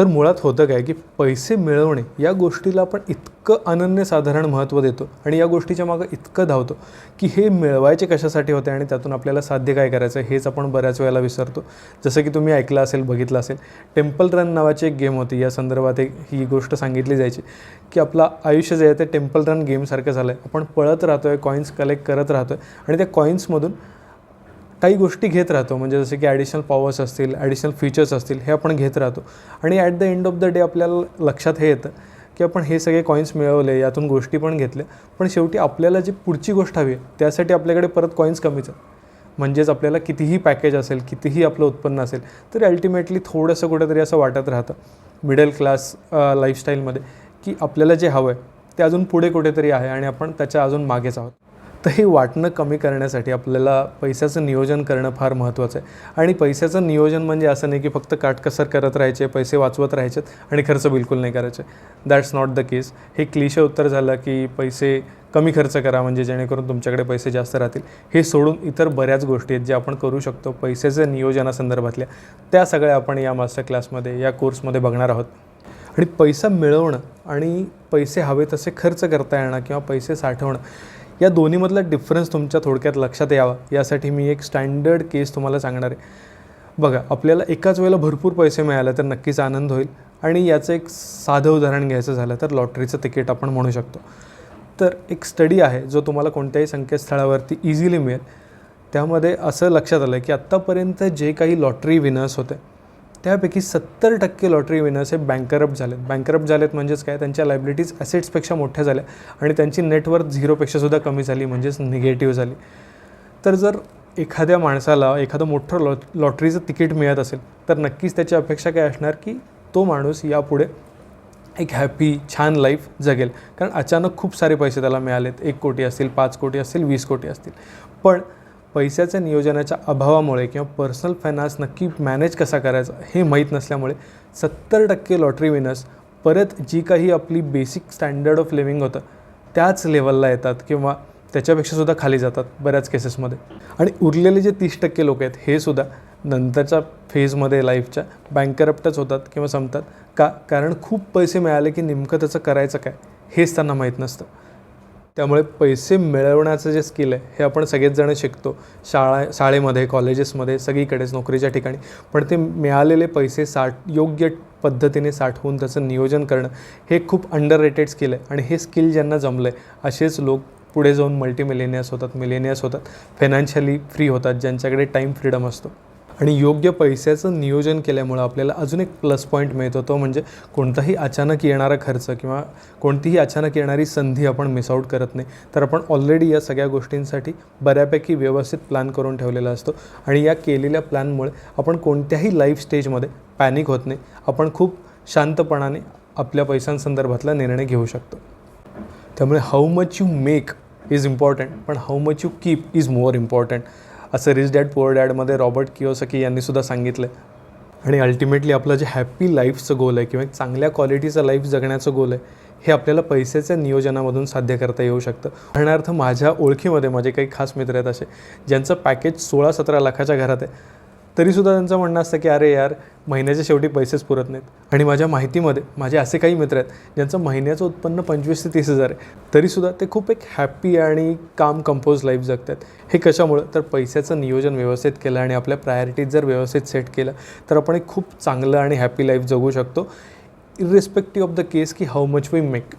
तर मुळात होतं काय की पैसे मिळवणे या गोष्टीला आपण इतकं अनन्यसाधारण महत्त्व देतो आणि या गोष्टीच्या मागं इतकं धावतो की हे मिळवायचे कशासाठी होते आणि त्यातून आपल्याला साध्य काय करायचं हेच आपण बऱ्याच वेळेला विसरतो. जसं की तुम्ही ऐकलं असेल बघितलं असेल टेम्पल रन नावाची एक गेम होती. या संदर्भात एक ही गोष्ट सांगितली जायची की आपलं आयुष्य जे आहे ते टेम्पल रन गेमसारखं झालं आहे आपण पळत राहतो आहे कॉईन्स कलेक्ट करत राहतो आहे आणि त्या कॉईन्समधून काही गोष्टी घेत राहतो. म्हणजे जसे की ॲडिशनल पॉवर्स असतील ॲडिशनल फीचर्स असतील हे आपण घेत राहतो. आणि at the end of the day आपल्याला लक्षात हे येतं की आपण हे सगळे कॉईन्स मिळवले यातून गोष्टी पण घेतल्या. पण शेवटी आपल्याला जी पुढची गोष्ट हवी आहे त्यासाठी आपल्याकडे परत कॉईन्स कमीच आहेत. म्हणजेच आपल्याला कितीही पॅकेज असेल कितीही आपलं उत्पन्न असेल तरी अल्टिमेटली थोडंसं कुठेतरी असं वाटत राहतं मिडल क्लास लाईफस्टाईलमध्ये की आपल्याला जे हवं आहे ते अजून पुढे कुठेतरी आहे आणि आपण त्याच्या अजून मागेच आहोत. तर हे वाटणं कमी करण्यासाठी आपल्याला पैशाचं नियोजन करणं फार महत्त्वाचं आहे. आणि पैशाचं नियोजन म्हणजे असं नाही की फक्त काटकसर करत राहायचे पैसे वाचवत राहायचे आणि खर्च बिलकुल नाही करायचे. दॅट्स नॉट द केस हे क्लिशे उत्तर झालं की पैसे कमी खर्च करा म्हणजे जेणेकरून तुमच्याकडे पैसे जास्त राहतील. हे सोडून इतर बऱ्याच गोष्टी आहेत ज्या आपण करू शकतो पैशाच्या नियोजनासंदर्भातल्या. त्या सगळ्या आपण या मास्टर क्लासमध्ये या कोर्समध्ये बघणार आहोत. आणि पैसा मिळवणं आणि पैसे हवे तसे खर्च करता येणं किंवा पैसे साठवणं या दोन्हीमधला डिफरन्स तुमच्या थोडक्यात लक्षात यावा. यासाठी मी एक स्टँडर्ड केस तुम्हाला सांगणार आहे. बघा आपल्याला एकाच वेळेला भरपूर पैसे मिळाले तर नक्कीच आनंद होईल. आणि याचं एक साधं उदाहरण घ्यायचं झालं तर लॉटरीचं तिकीट आपण म्हणू शकतो. तर एक स्टडी आहे जो तुम्हाला कोणत्याही संकेतस्थळावरती इझिली मिळेल. त्यामध्ये असं लक्षात आलं की आत्तापर्यंत जे काही लॉटरी विनर्स होते त्यापैकी सत्तर टक्के लॉटरी विनर्स हे बँकरप्ट झालेत. बँकरप्ट झालेत म्हणजेच काय? त्यांच्या लायबिलिटीज ॲसेट्सपेक्षा मोठ्या झाल्या आणि त्यांची नेटवर्थ झिरोपेक्षासुद्धा कमी झाली म्हणजेच निगेटिव्ह झाली. तर जर एखाद्या माणसाला एखादं मोठं लॉ लॉटरीचं तिकीट मिळत असेल तर नक्कीच त्याची अपेक्षा काय असणार? की तो माणूस यापुढे एक हॅपी छान लाईफ जगेल. कारण अचानक खूप सारे पैसे त्याला मिळालेत. एक कोटी असतील पाच कोटी असतील वीस कोटी असतील. पण पैशाच्या नियोजनाच्या अभावामुळे किंवा पर्सनल फायनान्स नक्की मॅनेज कसा करायचा हे माहीत नसल्यामुळे सत्तर टक्के लॉटरी विनर्स परत जी काही आपली बेसिक स्टँडर्ड ऑफ लिव्हिंग होतं त्याच लेवलला येतात किंवा त्याच्यापेक्षासुद्धा खाली जातात बऱ्याच केसेसमध्ये आणि उरलेले जे तीस टक्के लोक आहेत हे सुद्धा नंतरच्या फेजमध्ये लाईफच्या बँकरप्टच होतात किंवा संपतात. का? कारण खूप पैसे मिळाले की नेमकं त्याचं करायचं काय? हेच त्यांना माहीत नसतं. त्यामुळे पैसे मिळवण्याचं जे स्किल आहे हे आपण सगळेच जण शिकतो. शाळा शाळेमध्ये कॉलेजेसमध्ये सगळीकडेच नोकरीच्या ठिकाणी. पण ते मिळालेले पैसे साठ योग्य पद्धतीने साठवून त्याचं नियोजन करणं हे खूप अंडर रेटेड स्किल आहे. आणि हे स्किल ज्यांना जमलं आहे असेच लोक पुढे जाऊन मल्टी मिलेनियस होतात मिलेनियस होतात. फायनान्शियली फ्री होतात ज्यांच्याकडे टाईम फ्रीडम असतो. आणि योग्य पैशाचं नियोजन केल्यामुळं आपल्याला अजून एक प्लस पॉईंट मिळतो. तो म्हणजे कोणताही अचानक येणारा खर्च किंवा कोणतीही अचानक येणारी संधी आपण मिस आऊट करत नाही. तर आपण ऑलरेडी या सगळ्या गोष्टींसाठी बऱ्यापैकी व्यवस्थित प्लॅन करून ठेवलेला असतो. आणि या केलेल्या प्लॅनमुळे आपण कोणत्याही लाईफ स्टेजमध्ये पॅनिक होत नाही. आपण खूप शांतपणाने आपल्या पैशांसंदर्भातला निर्णय घेऊ शकतो. त्यामुळे how much you make is important पण how much you keep is more important असं रिच डॅड पुअर डॅडमध्ये रॉबर्ट किओसकी यांनी सुद्धा सांगितलं. आणि अल्टिमेटली आपलं जे हॅपी लाईफचं गोल आहे किंवा एक चांगल्या क्वालिटीचं लाईफ जगण्याचं गोल आहे हे आपल्याला पैशाच्या नियोजनामधून साध्य करता येऊ शकतं. उदाहरणार्थ माझ्या ओळखीमध्ये माझे काही खास मित्र आहेत असे ज्यांचं पॅकेज सोळा सतरा लाखाच्या घरात आहे. तरीसुद्धा त्यांचं म्हणणं असतं की अरे यार महिन्याच्या शेवटी पैसेच पुरत नाहीत. आणि माझ्या माहितीमध्ये माझे असे काही मित्र आहेत ज्यांचं महिन्याचं उत्पन्न पंचवीस ते तीस हजार आहे तरीसुद्धा ते खूप एक हॅपी आणि काम कंपोज लाईफ जगतात. हे कशामुळं? तर पैशाचं नियोजन व्यवस्थित केलं आणि आपल्या प्रायोरिटीज जर व्यवस्थित सेट केलं तर आपण एक खूप चांगलं आणि हॅपी लाईफ जगू शकतो इरिस्पेक्टिव्ह ऑफ द केस की हाऊ मच वी मेक